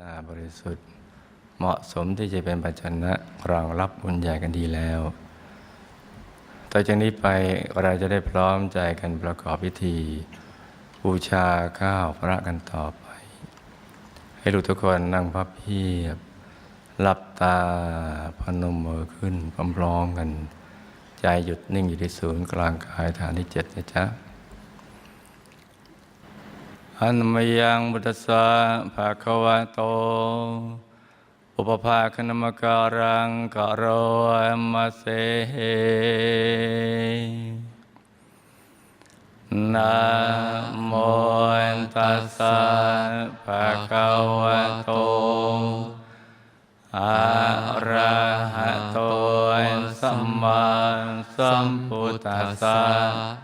ะอาดบริสุทธิ์ เหมาะสมที่จะเป็นปัจจนะรองรับบุญใหญ่กันดีแล้วต่อจากนี้ไปเราจะได้พร้อมใจกันประกอบพิธี บูชาข้าวพระกันต่อไป ให้ลูกทุกคนนั่งพับเพียบหลับตาพนมมือขึ้นพร้อมๆกัน ใจหยุดนิ่งอยู่ที่ศูนย์กลางกายฐานที่เจ็ดนะจ๊ะ อันมยังบุตสะภาควะโต อุปภาคณมการังกโรมาเซนะโมตัสสะภะคะวะโตอะระหะโตสัมมาสัมพุทธัสสะ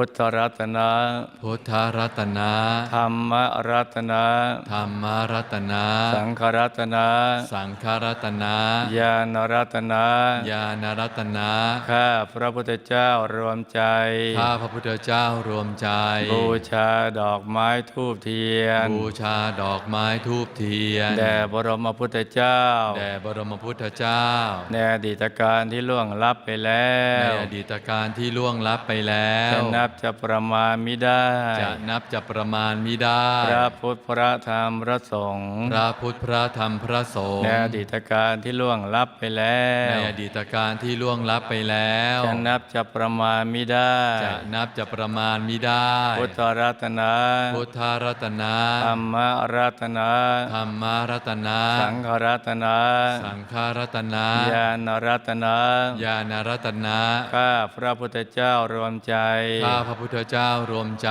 พุทธรัตนะพุทธรัตนะธรรมรัตนะธรรมรัตนะสังฆรัตนะสังฆรัตนะญาณรัตนะญาณรัตนะข้าพระพุทธเจ้ารวมใจข้าพระพุทธเจ้ารวมใจ บูชาดอกไม้ทูบเทียน บูชาดอกไม้ทูบเทียนแด่บรมพุทธเจ้าแด่บรมพุทธเจ้าในอดีตการที่ล่วงลับไปแล้ในวอดีตการที่ล่วงลับไปแล้วจะนับจะประมาณมิได้ จะนับจะประมาณมิได้ พระพุทธพระธรรมพระสงฆ์พระพุทธพระธรรมพระสงฆ์ในอดีตการที่ล่วงลับไปแล้ในวอดีตการที่ล่วงลับไปแล้ว จะนับจะประมาณมิได้ จะนับจะประมาณมิได้ พุทธรัตนะพุทธรัตนะธรรมรัตนะธรรมรัตนะสังฆรัตนะสังฆรัตนะญาณรัตนะญาณรัตนะข้าพระพุทธเจ้ารวมใจข้าพระพุทธเจ้ารวมใจ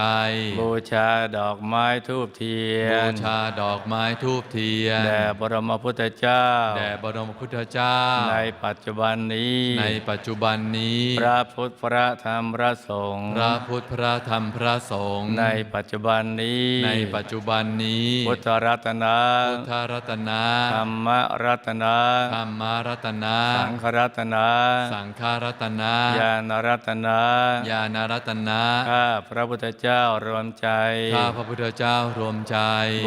บูชาดอกไม้ทูบเทียบูนชาดอกไม้ทูบเทียน แด่บรมพุทธเจ้า แด่บรมพุทธเจ้า ในปัจจุบันนี้ ในปัจจุบันนี้ พระพุทธพระธรรมพระสงฆ์ พระพุทธพระธรรมพระสงฆ์ ในปัจจุบันนี้ ในปัจจุบันนี้ พุทธรัตนะพุทธรัตนะ ธรรมรัตนะ ธรรมรัตนะ สังฆรัตนะ สังฆรัตนะ ญาณรัตนะ ญาณรัตนะข้าพระพุทธเจ้ารวมใจ ข้าพระพุทธเจ้ารวมใจ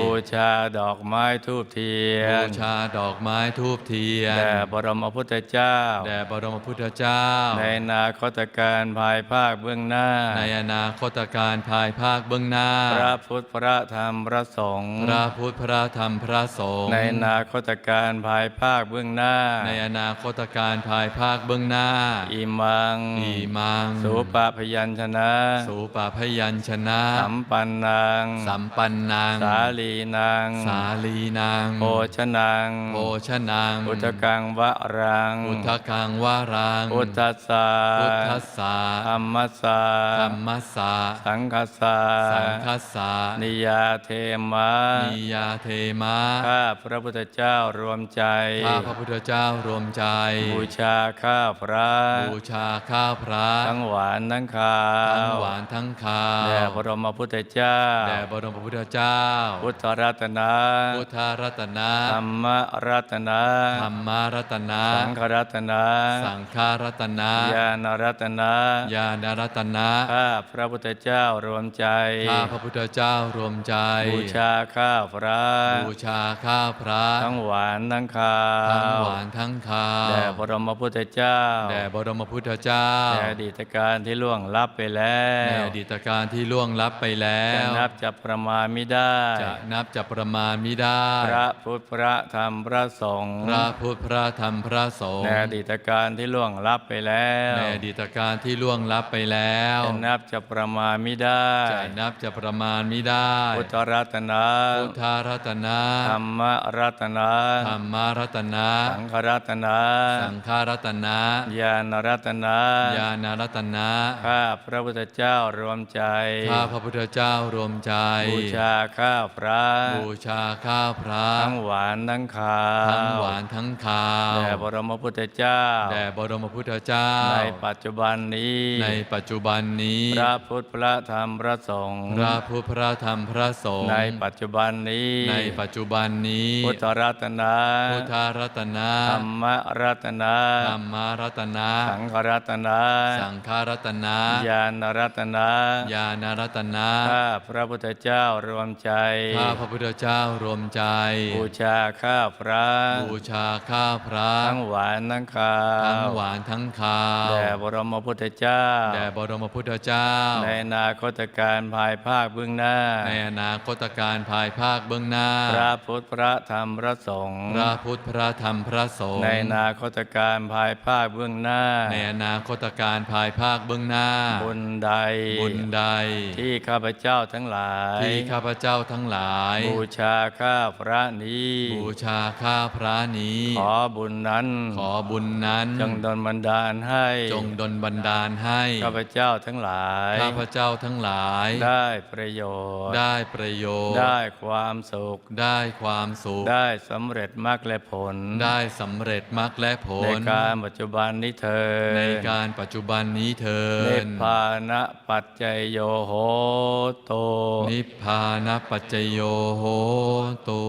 บูชาดอกไม้ทูบเทียบูนชาดอกไม้ทูบเทียน แด่บรมพุทธเจ้า แด่บรมพุทธเจ้า ในอนาคตการภายภาคเบื้องหน้า ในอนาคตการภายภาคเบื้องหน้า พระพุทธพระธรรมพระสงฆ์ พระพุทธพระธรรมพระสงฆ์ ในอนาคตการภายภาคเบื้องหน้า ในอนาคตการภายภาคเบื้องหน้า อิมังอีมัง สุปะพยัญชนะสูปะพยัญชนะ สัมปันนังสัมปันนังสาลีนังสาลีนางโภชนังโภชนังอุทกังวะรังอุทธกังวารังพุทธัสสะพุทธัสสะธรรมัสสะธรรมัสสะสังคัสสะสังคัสสะนิยาเทมะนิยาเทมะข้าพระพุทธเจ้ารวมใจข้าพระพุทธเจ้ารวมใจ บูชาข้าวพระบูชาข้าวพระทั้งหวานทั้งคาวทั้งหวานทั้งคาวแด่พระมพุทธเจ้าแด่บรมพุทธเจ้า พุทธรัตนะพุทธรัตนะธรรมรัตนะธรรมรัตนะสังฆรัตนะสังฆรัตนะญาณรัตนะญาณรัตนะข้าพระพุทธเจ้ารวมใจข้าพระพุทธเจ้ารวมใจ บูชาข้าวพระบูชาข้าวพระ ทั้งหวานทั้งคาวทั้งหวานทั้งคาว แด่พระมพุทธเจ้าแด่บรมพุทธเจ้าในอดีตการที่ล่วงลับไปแล้ในวอดีตการที่ล่วงลับไปแล้จะวนับจะประมาณไม่ได้จะนับจะประมาณมิได้พระพุทธพระธรรมพระสงฆ์พระพุทธพระธรรมพระสงฆ์ในอดีตการที่ล่วงลับไปแล้วในอดีตการที่ล่วงลับไปแล้วจะนับจะประมาณไม่ได้จะนับจะประมาณมิได้พุทธรัตนะพุทธรัตนะธรรมรัตนะธรรมรัตนะสังฆรัตนะสังฆรัตนะญาณรัตนะญาณรัตนะข้าพระพุทธธเจ้ารวมใจข้าพระพุทธเจ้ารวมใจ บูชาข้าวพระบูชาข้าวพระทั้งหวานทั้งขาวทั้งหวานทั้งคาวแด่บรมพุทธเจ้าแด่บรมพุทธเจ้า ในปัจจุบันนี้ ในปัจจุบันนี้ พระพุทธพระธรรมพระสงฆ์พระพุทธพระธรรมพระสงฆ์ในปัจจุบันนี้ ในปัจจุบันนี้ พุทธรัตนะพุทธรัตนะธรรมรัตนะธรรมรัตนะ สังฆรัตนะ สังฆรัตนะ ญาณรัตนะ ญาณรัตนะข้าพระพุทธเจ้ารวมใจ ข้าพระพุทธเจ้ารวมใจ บูชาข้าวพระ บูชาข้าวพระ ทั้งหวานทั้งขาวทั้งหวานทั้งคาวแด่บรมพุทธเจ้า แด่บรมพุทธเจ้า ในอนาคตการภายภาคเบื้องหน้า ในอนาคตการภายภาคเบื้องหน้า พระพุทธพระธรรมพระสงฆ์ พระพุทธพระธรรมพระสงฆ์ ในอนาคตการภายภาคเบื้องหน้า ในอนาคตการภายภาคเบื้องหน้า บุญใด บุญใด ที่ข้าพเจ้าทั้งหลาย ที่ข้าพเจ้าทั้งหลาย บูชาข้าพระนี้ บูชาข้าพระนี้ ขอบุญนั้น ขอบุญนั้น จงดลบันดาลให้ จงดลบันดาลให้ ข้าพเจ้าทั้งหลาย ข้าพเจ้าทั้งหลาย ได้ประโยชน์ ได้ประโยชน์ ได้ความสุข ได้ความสุข ได้สำเร็จมรรคและผล ได้สำเร็จมรรคและผในลการปัจจุบันนี้เธอญในการปัจจุบันนี้เถินิพดพานะปัจจยโยโหโต นิพพานปัจจโยโหตุ